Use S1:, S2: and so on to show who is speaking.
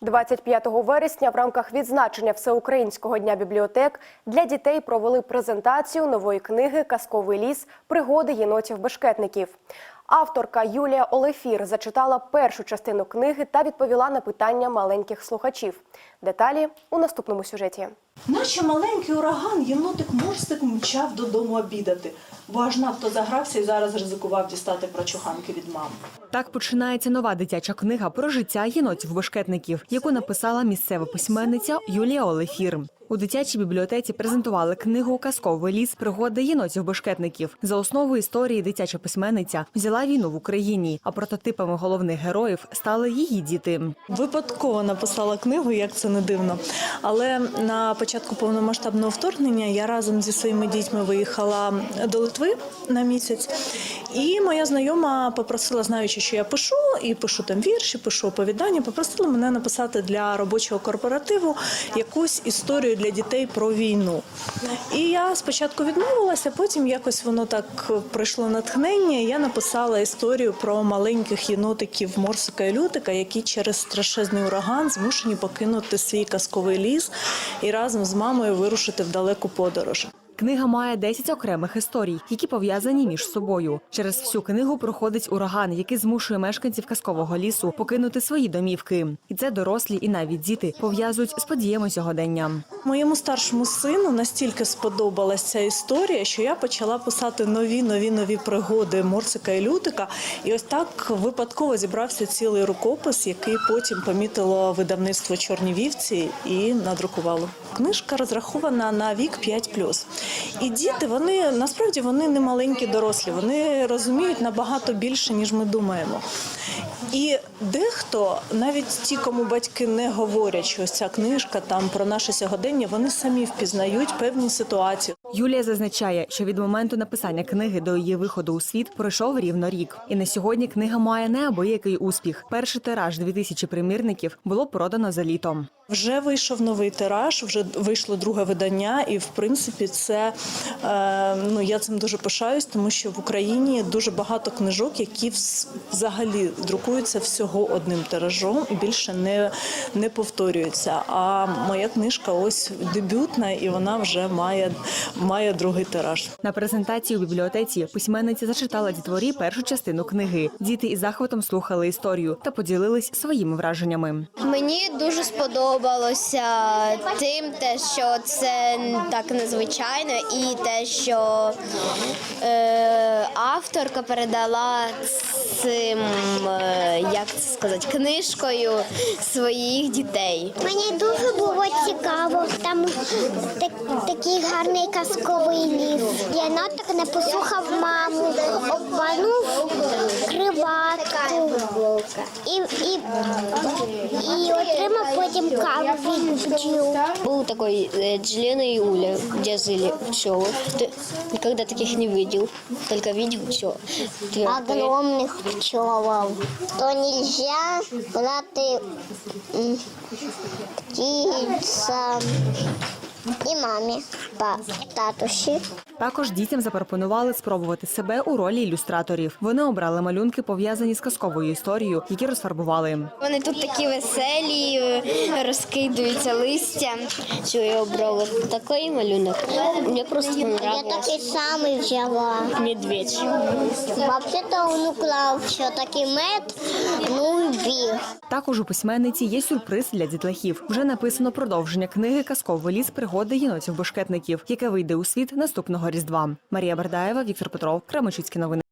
S1: 25 вересня в рамках відзначення Всеукраїнського дня бібліотек для дітей провели презентацію нової книги Казковий ліс. Пригоди єнотів-бешкетників. Авторка Юлія Олефір зачитала першу частину книги та відповіла на питання маленьких слухачів. Деталі у наступному сюжеті.
S2: Наче маленький ураган, єнотик морстик мчав додому обідати, бо аж надто загрався і зараз ризикував дістати прочуханки від мами.
S3: Так починається нова дитяча книга про життя єнотів-бешкетників, яку написала місцева письменниця Юлія Олефір. У дитячій бібліотеці презентували книгу Казковий ліс пригоди єнотів-бешкетників. За основу історії дитяча письменниця взяла війну в Україні, а прототипами головних героїв стали її діти.
S2: Випадково написала книгу, як це не дивно. Але на початку повномасштабного вторгнення я разом зі своїми дітьми виїхала до Литви на місяць. І моя знайома попросила, знаючи, що я пишу, і пишу там вірші, пишу оповідання, попросила мене написати для робочого корпоративу якусь історію для дітей про війну. І я спочатку відмовилася, потім якось воно так прийшло натхнення. Я написала історію про маленьких єнотиків Морсика і Лютика, які через страшезний ураган змушені покинути свій казковий ліс і разом з мамою вирушити в далеку подорож.
S3: Книга має 10 окремих історій, які пов'язані між собою. Через всю книгу проходить ураган, який змушує мешканців казкового лісу покинути свої домівки. І це дорослі і навіть діти пов'язують з подіями сьогодення.
S2: Моєму старшому сину настільки сподобалася ця історія, що я почала писати нові, нові, нові пригоди Морсика і Лютика. І ось так випадково зібрався цілий рукопис, який потім помітило видавництво Чорні вівці і надрукувало. Книжка розрахована на вік 5+. І діти, вони насправді вони не маленькі дорослі, вони розуміють набагато більше, ніж ми думаємо. І дехто, навіть ті, кому батьки не говорять, що ось ця книжка там про наше сьогодення, вони самі впізнають певні ситуації.
S3: Юлія зазначає, що від моменту написання книги до її виходу у світ пройшов рівно рік. І на сьогодні книга має неабиякий успіх. Перший тираж 2000 примірників було продано за літом.
S2: Вже вийшов новий тираж, вже вийшло друге видання, і в принципі, це е, ну я цим дуже пишаюсь, тому що в Україні дуже багато книжок, які взагалі друкуються всього одним тиражом і більше не, не повторюються. А моя книжка ось дебютна, і вона вже має, має другий тираж.
S3: На презентації у бібліотеці письменниця зачитала дітворі першу частину книги. Діти із захватом слухали історію та поділились своїми враженнями.
S4: Мені дуже сподобалося тим, те, що це так незвичайно, і те, що е, авторка передала цим, е, як це сказати, книжкою своїх дітей.
S5: Мені дуже було цікаво. Там так- такий гарний казковий ліс. Єнотик не послухав маму, обманув криватку і, і, і отримав потім каву від бджіл.
S4: Был такой э, Джелена и Уля, где жили пчелы. Ты никогда таких не видел, только видел все.
S5: Огромних пчелов. То нельзя брати м, птицям і мамі, па, татусі.
S3: Також дітям запропонували спробувати себе у ролі ілюстраторів. Вони обрали малюнки, пов'язані з казковою історією, які розфарбували.
S4: Вони тут такі веселі, е, розкидуються листя. Що я обрала такий малюнок. Мені просто
S5: Я такий самий взяла.
S4: Медведь.
S5: Взагалі-то він уклав, що такий мед, ну і біг.
S3: Також у письменниці є сюрприз для дітлахів. Вже написано продовження книги Казковий ліс пригоди єнотів бешкетників, яке вийде у світ наступного різдва. Марія Бардаєва, Віктор Петров, Кременчуцькі новини.